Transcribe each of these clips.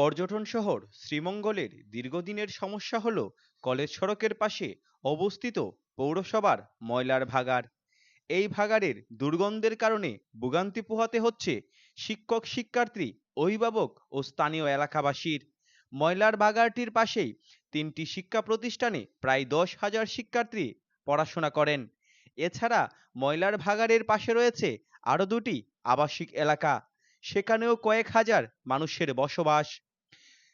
পর্যটন শহর শ্রীমঙ্গলের দীর্ঘদিনের সমস্যা হল কলেজ সড়কের পাশে অবস্থিত পৌরসভার ময়লার ভাগাড়। এই ভাগাড়ের দুর্গন্ধের কারণে ভোগান্তি পোহাতে হচ্ছে শিক্ষক, শিক্ষার্থী, অভিভাবক ও স্থানীয় এলাকাবাসীর। ময়লার ভাগাড়টির পাশেই তিনটি শিক্ষা প্রতিষ্ঠানে প্রায় দশ হাজার শিক্ষার্থী পড়াশোনা করেন। এছাড়া ময়লার ভাগাড়ের পাশে রয়েছে আরও দুটি আবাসিক এলাকা। সেখানেও কয়েক হাজার মানুষের বসবাস।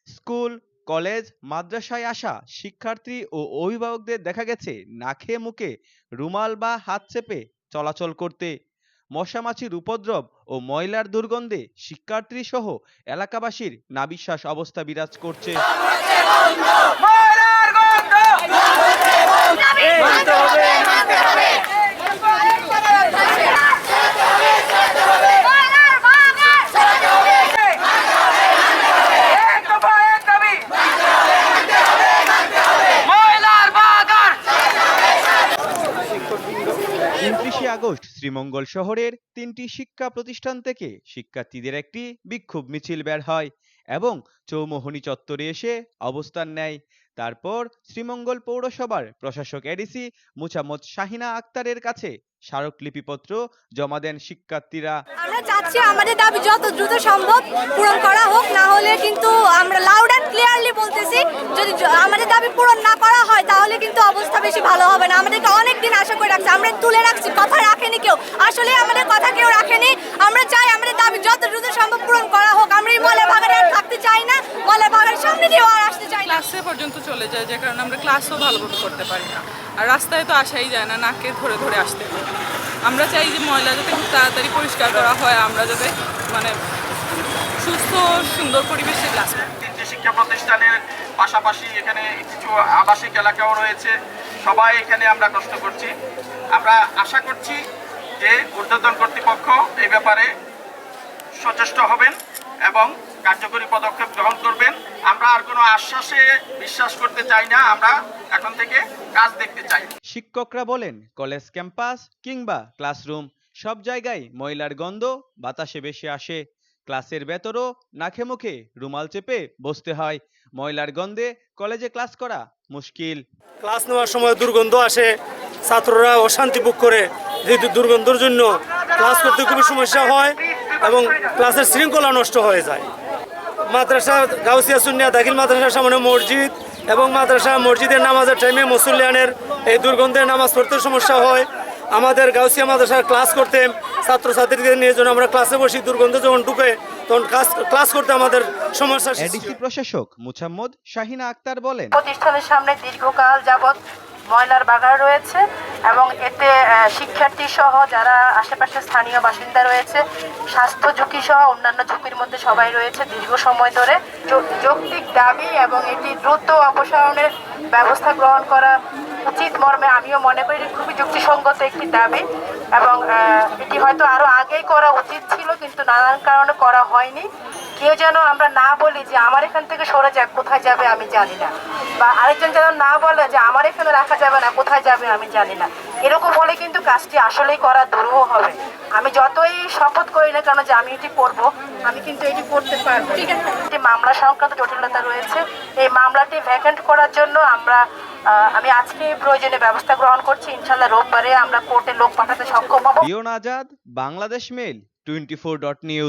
স্কুল, কলেজ, মাদ্রাসায় আসা শিক্ষার্থী ও অভিভাবকদের দেখা গেছে না খেয়ে মুখে রুমাল বা হাত চেপে চলাচল করতে। মশামাছির উপদ্রব ও ময়লার দুর্গন্ধে শিক্ষার্থী সহ এলাকাবাসীর নাবিশ্বাস অবস্থা বিরাজ করছে। উনত্রিশে আগস্ট শ্রীমঙ্গল শহরের তিনটি শিক্ষা প্রতিষ্ঠান থেকে শিক্ষার্থীদের একটি বিক্ষোভ মিছিল বের হয় এবং চৌমোহনী চত্বরে এসে অবস্থান নেয়। তারপর শ্রীমঙ্গল পৌরসভার প্রশাসক এডিসি মুচাম্মদ শাহিনা আক্তারের কাছে স্মারকলিপিপত্র জমা দেন শিক্ষার্থীরা। আমরা চাচ্ছি আমাদের দাবি যত দ্রুত সম্ভব পূরণ করা হোক, না হলে কিন্তু আমরা লাউড অ্যান্ড ক্লিয়ারলি বলতেছি, যদি আমাদের দাবি পূরণ না করা হয়, তাহলে কিন্তু অবস্থা বেশি ভালো হবে না। আমাদেরকে অনেক দিন আশা করে রাখছে আমরা তুলে রাখছি কথা রাখেনি কেউ আসলে আমাদের কথা কেউ রাখেনি। আমরা চাই আমাদের দাবি যত দ্রুত সম্ভব পূরণ করা হোক। আমরা এই মলে ভাগারে আর থাকতে চাই না। মলে ভাগারের সামনে দিয়েও আর আসতে চাই না। ক্লাসে পর্যন্ত চলে যায় যে কারণে আমরা ক্লাসও ভালোভাবে করতে পারি না। আর রাস্তায় তো আসাই যায় না নাকে ধরে ধরে আসতে হয়। আমরা চাই যে ময়লা যাতে খুব তাড়াতাড়ি পরিষ্কার করা হয় আমরা যাতে মানে সুস্থ সুন্দর পরিবেশে ক্লাস তিনটি শিক্ষা প্রতিষ্ঠানের পাশাপাশি এখানে কিছু আবাসিক এলাকাও রয়েছে। সবাই এখানে আমরা কষ্ট করছি। আমরা আশা করছি যে ঊর্ধ্বতন কর্তৃপক্ষ এই ব্যাপারে সচেষ্ট হবেন এবং কার্যকরী পদক্ষেপ গ্রহণ করবেন। আমরা আর কোনো আশ্বাসে বিশ্বাস করতে চাই না আমরা এখন থেকে কাজ দেখতে চাই। শিক্ষকরা বলেন কলেজ ক্যাম্পাস কিংবা ক্লাসরুম সব জায়গায় ময়লার গন্ধ বাতাসে ভেসে আসে। ক্লাসের ভেতরও নাখে মুখে রুমাল চেপে বসতে হয়। ময়লার গন্ধে কলেজে ক্লাস করা মুশকিল। ক্লাস নেওয়ার সময় দুর্গন্ধ আসে। ছাত্ররা অশান্তি ভোগ করে। এই দুর্গন্ধর জন্য ক্লাস করতে খুবই সমস্যা হয় এবং ক্লাসের শৃঙ্খলা নষ্ট হয়ে যায়। মাদ্রাসা গাউসিয়া সুনিয়া দাখিল মাদ্রাসার সামনে মসজিদ এবং মাদ্রাসা মসজিদের নামাজের টাইমে মুসল্লিয়ানের এই দুর্গন্ধের নামাজ পড়তে সমস্যা হয়। আমাদের গাউসিয়া মাদ্রাসার ক্লাস করতে ছাত্রছাত্রীদের নিয়ে যখন আমরা ক্লাসে বসি দুর্গন্ধ যখন ঢুকে তখন ক্লাস ক্লাস করতে আমাদের সমস্যা এডিসি প্রশাসক মুছাম্মদ শাহিনা আক্তার বলেন প্রতিষ্ঠানের সামনে দীর্ঘকাল যাবৎ ময়লার বাগান রয়েছে এবং এতে শিক্ষার্থী সহ যারা আশেপাশে স্থানীয় বাসিন্দা রয়েছে, স্বাস্থ্য ঝুঁকি সহ অন্যান্য ঝুঁকির মধ্যে সবাই রয়েছে দীর্ঘ সময় ধরে। যৌক্তিক দাবি এবং এটি দ্রুত অপসারণের ব্যবস্থা গ্রহণ করা উচিত মর্মে আমিও মনে করি এটি খুবই যুক্তিসঙ্গত একটি দাবি এবং এটি হয়তো আরও আগেই করা উচিত ছিল কিন্তু নানান কারণে করা হয়নি। কেউ যেন আমরা না বলি যে আমার এখান থেকে সরে যাক কোথায় যাবে আমি জানি না। বা আরেকজন যেন না বলে যে আমার এখানে রাখা যাবে না কোথায় যাবে আমি জানি না। এরকম হলে কিন্তু কাজটি আসলেই করা দুরূহ হবে। আমি যতই শপথ করি না কেন যে আমি এটি করব আমি কিন্তু এটি করতে পারব ঠিক আছে। একটি মামলা সংক্রান্ত জটিলতা রয়েছে। এই মামলাটি ভ্যাকেন্ট করার জন্য আমরা আমি আজকে প্রয়োজনীয় ব্যবস্থা গ্রহণ করছি। ইনশাল্লাহ রোববারে আমরা কোর্টে লোক পাঠাতে সক্ষম হব। Azad, Bangladesh mail twenty four dot news.